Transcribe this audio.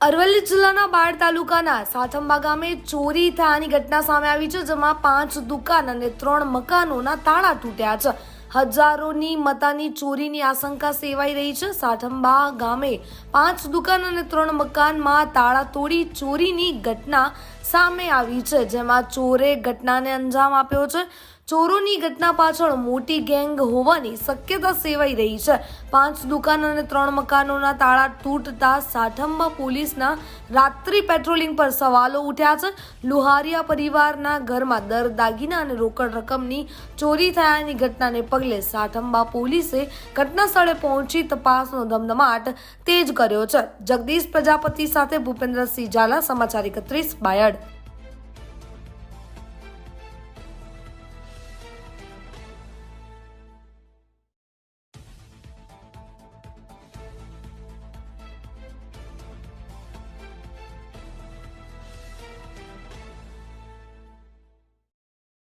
અરવલ્લી જિલ્લાના બાળ તાલુકાના સાઠંબા ગામે ચોરી થયાની ઘટના સામે આવી છે, જેમાં પાંચ દુકાન અને ત્રણ મકાનોના તાળા તૂટ્યા છે. હજારોની મતાની ચોરીની આશંકા સેવાઈ રહી છે. સાઠંબા ગામે પાંચ દુકાન અને ત્રણ મકાનમાં તાળા તોડી ચોરીની ઘટના સામે આવી છે, જેમાં ચોરે ઘટનાને અંજામ આપ્યો છે. ચોરોની ઘટના પાછળ મોટી ગેંગ હોવાની શક્યતા સેવાઈ રહી છે. પાંચ દુકાન અને ત્રણ મકાનોના તાળા તૂટતા સાઠંબા પોલીસના રાત્રિ પેટ્રોલિંગ પર સવાલો ઉઠ્યા છે. લુહારિયા પરિવારના ઘરમાં દર દાગીના અને રોકડ રકમની ચોરી થયાની ઘટનાને પગલે સાઠંબા પોલીસે ઘટના સ્થળે પહોંચી તપાસનો ધમધમાટ તેજ કર્યો છે. જગદીશ પ્રજાપતિ સાથે ભૂપેન્દ્રસિંહ ઝાલા સમાચાર એકત્રીસ બાયડ.